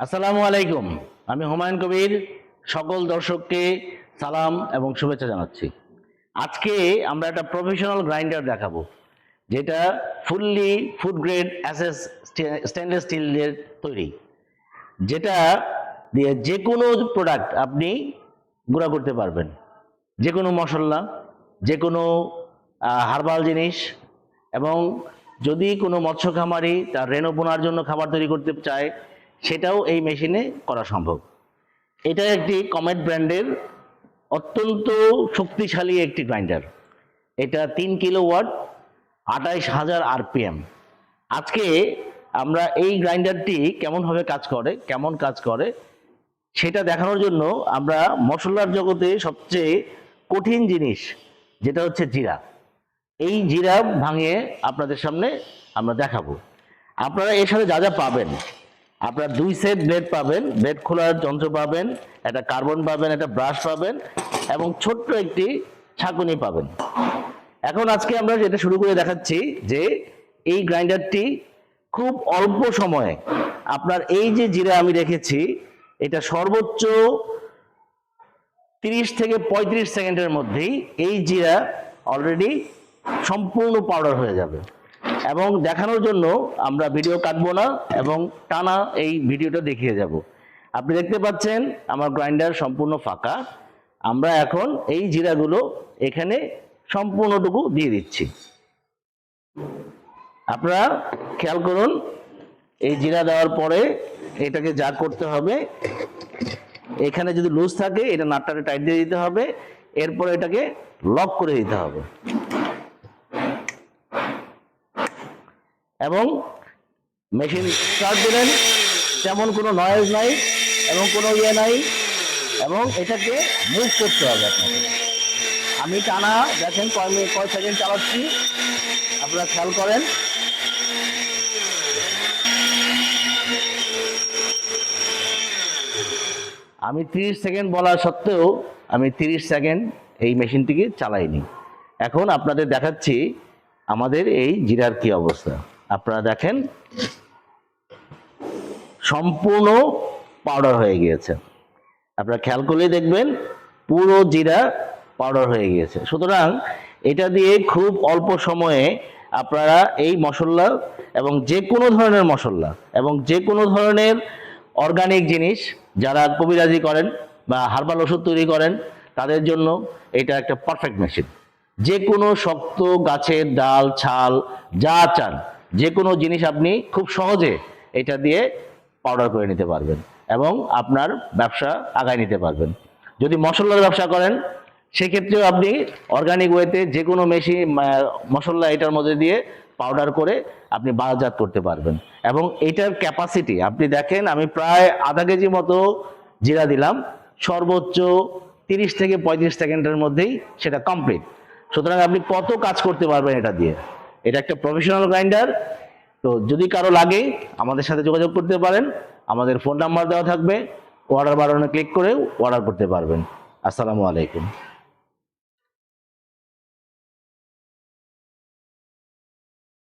আসসালামু আলাইকুম। আমি হুমায়ুন কবির। সকল দর্শককে সালাম এবং শুভেচ্ছা জানাচ্ছি। আজকে আমরা একটা প্রফেশনাল গ্রাইন্ডার দেখাবো, যেটা ফুললি ফুড গ্রেড অ্যাসেস স্টেনলেস স্টিলের তৈরি, যেটা দিয়ে যে কোনো প্রোডাক্ট আপনি গুঁড়া করতে পারবেন। যে কোনো মশলা যে কোনো হার্বাল জিনিস এবং যদি কোনো মৎস্য খামারি তার রেণু বোনার জন্য খাবার তৈরি করতে চায় সেটাও এই মেশিনে করা সম্ভব। এটা একটি কমেট ব্র্যান্ডের অত্যন্ত শক্তিশালী একটি গ্রাইন্ডার এটা তিন কিলো ওয়াট আঠাইশ হাজার আরপিএম আজকে আমরা এই গ্রাইন্ডারটি কেমনভাবে কাজ করে, কেমন কাজ করে, সেটা দেখানোর জন্য আমরা মশলার জগতে সবচেয়ে কঠিন জিনিস, যেটা হচ্ছে জিরা। এই জিরা ভাঙিয়ে আপনাদের সামনে আমরা দেখাবো। আপনারা এর সাথে যা যা পাবেন আপনারা দুই সেট ব্লেড পাবেন ব্লেড খোলার যন্ত্র পাবেন, একটা কার্বন পাবেন, একটা ব্রাশ পাবেন এবং ছোট্ট একটি ছাঁকুনি পাবেন। এখন আজকে আমরা যেটা শুরু করে দেখাচ্ছি যে এই গ্রাইন্ডারটি খুব অল্প সময়ে আপনার এই যে জিরা আমি রেখেছি, এটা সর্বোচ্চ তিরিশ থেকে পঁয়ত্রিশ সেকেন্ডের মধ্যেই এই জিরা অলরেডি সম্পূর্ণ পাউডার হয়ে যাবে। এবং দেখানোর জন্য আমরা ভিডিও কাটবো না এবং টানা এই ভিডিওটা দেখিয়ে যাব। আপনি দেখতে পাচ্ছেন, আমার গ্রাইন্ডার সম্পূর্ণ ফাঁকা। আমরা এখন এই জিরাগুলো এখানে সম্পূর্ণটুকু দিয়ে দিচ্ছি। আপনারা খেয়াল করুন, এই জিরা দেওয়ার পরে এটাকে যা করতে হবে, এখানে যদি লুজ থাকে, এটা নাটটাকে টাইট দিয়ে দিতে হবে, এরপরে এটাকে লক করে দিতে হবে। এবং মেশিন স্টার্ট দিলেন। তেমন কোনো নয়েজ নাই এবং কোনো ইয়ে নাই এবং এটাকে মুভ করতে হবে আপনাকে। আমি টানা, দেখেন কয় মিনিট, কয় সেকেন্ড চালাচ্ছি। আপনারা খেয়াল করেন। আমি 30 সেকেন্ড বলা সত্ত্বেও আমি 30 সেকেন্ড এই মেশিনটিকে চালাইনি। এখন আপনাদের দেখাচ্ছি আমাদের এই জিরার কি অবস্থা। আপনারা দেখেন, সম্পূর্ণ পাউডার হয়ে গিয়েছে। আপনারা খেয়াল করলেই দেখবেন, পুরো জিরা পাউডার হয়ে গিয়েছে। সুতরাং এটা দিয়ে খুব অল্প সময়ে আপনারা এই মশলা এবং যে কোনো ধরনের মশলা এবং যে কোনো ধরনের অর্গানিক জিনিস যারা কবিরাজি করেন বা হার্বাল ওষুধ তৈরি করেন, তাদের জন্য এটা একটা পারফেক্ট মেশিন যে কোনো শক্ত গাছের ডাল, ছাল, যা চান যে কোনো জিনিস আপনি খুব সহজে এটা দিয়ে পাউডার করে নিতে পারবেন এবং আপনার ব্যবসা আগায় নিতে পারবেন। যদি মশলার ব্যবসা করেন, সেক্ষেত্রেও আপনি অর্গানিক ওয়েতে যে কোনো মেশিন মশলা এটার মধ্যে দিয়ে পাউডার করে আপনি বাজারজাত করতে পারবেন। এবং এটার ক্যাপাসিটি আপনি দেখেন আমি প্রায় আধা কেজি মতো জিরা দিলাম, সর্বোচ্চ তিরিশ থেকে পঁয়ত্রিশ সেকেন্ডের মধ্যেই সেটা কমপ্লিট সুতরাং আপনি কত কাজ করতে পারবেন এটা দিয়ে? এটা একটা প্রফেশনাল গ্রাইন্ডার তো যদি কারও লাগে, আমাদের সাথে যোগাযোগ করতে পারেন। আমাদের ফোন নাম্বার দেওয়া থাকবে। অর্ডার বাটনে ক্লিক করে অর্ডার করতে পারবেন। আসসালামু আলাইকুম।